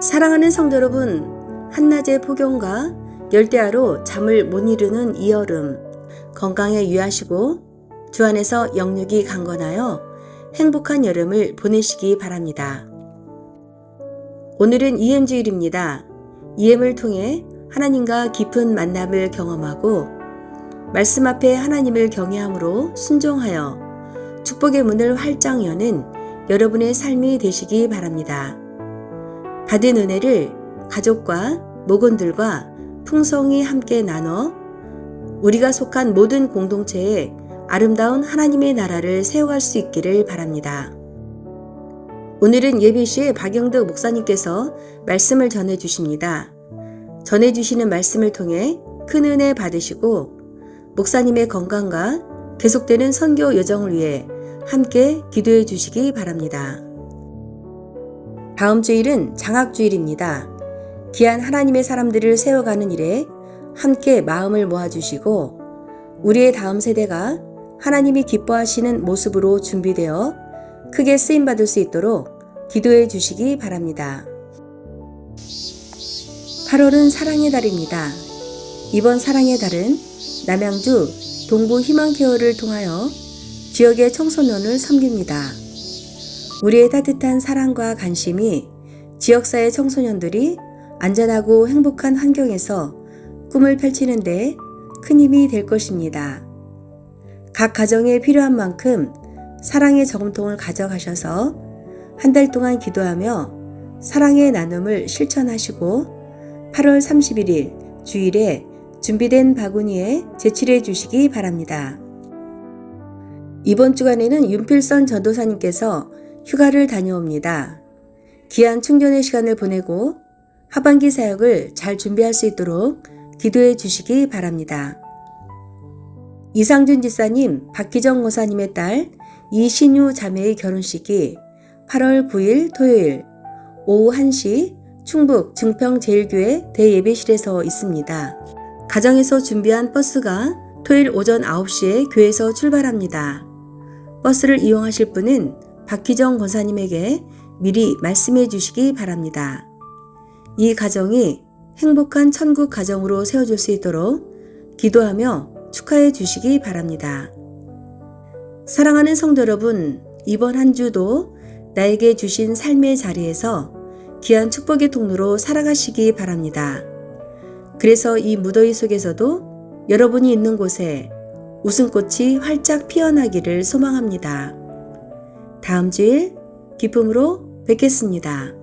사랑하는 성도 여러분, 한낮의 폭염과 열대야로 잠을 못 이루는 이 여름, 건강에 유의하시고 주 안에서 영육이 강건하여 행복한 여름을 보내시기 바랍니다. 오늘은 EM주일입니다. EM을 통해 하나님과 깊은 만남을 경험하고 말씀 앞에 하나님을 경외함으로 순종하여 축복의 문을 활짝 여는 여러분의 삶이 되시기 바랍니다. 받은 은혜를 가족과 목원들과 풍성히 함께 나눠 우리가 속한 모든 공동체에 아름다운 하나님의 나라를 세워갈 수 있기를 바랍니다. 오늘은 예비시의 박영덕 목사님께서 말씀을 전해 주십니다. 전해 주시는 말씀을 통해 큰 은혜 받으시고 목사님의 건강과 계속되는 선교 여정을 위해 함께 기도해 주시기 바랍니다. 다음 주일은 장학주일입니다. 귀한 하나님의 사람들을 세워가는 일에 함께 마음을 모아주시고 우리의 다음 세대가 하나님이 기뻐하시는 모습으로 준비되어 크게 쓰임받을 수 있도록 기도해 주시기 바랍니다. 8월은 사랑의 달입니다. 이번 사랑의 달은 남양주 동부 희망케어를 통하여 지역의 청소년을 섬깁니다. 우리의 따뜻한 사랑과 관심이 지역사회 청소년들이 안전하고 행복한 환경에서 꿈을 펼치는데 큰 힘이 될 것입니다. 각 가정에 필요한 만큼 사랑의 저금통을 가져가셔서 한 달 동안 기도하며 사랑의 나눔을 실천하시고 8월 31일 주일에 준비된 바구니에 제출해 주시기 바랍니다. 이번 주간에는 윤필선 전도사님께서 휴가를 다녀옵니다. 귀한 충전의 시간을 보내고 하반기 사역을 잘 준비할 수 있도록 기도해 주시기 바랍니다. 이상준 지사님, 박기정 모사님의 딸 이신유 자매의 결혼식이 8월 9일 토요일 오후 1시 충북 증평제일교회 대예배실에서 있습니다. 가정에서 준비한 버스가 토요일 오전 9시에 교회에서 출발합니다. 버스를 이용하실 분은 박희정 권사님에게 미리 말씀해 주시기 바랍니다. 이 가정이 행복한 천국 가정으로 세워줄 수 있도록 기도하며 축하해 주시기 바랍니다. 사랑하는 성도 여러분, 이번 한 주도 나에게 주신 삶의 자리에서 귀한 축복의 통로로 살아가시기 바랍니다. 그래서 이 무더위 속에서도 여러분이 있는 곳에 웃음꽃이 활짝 피어나기를 소망합니다. 다음 주일 기쁨으로 뵙겠습니다.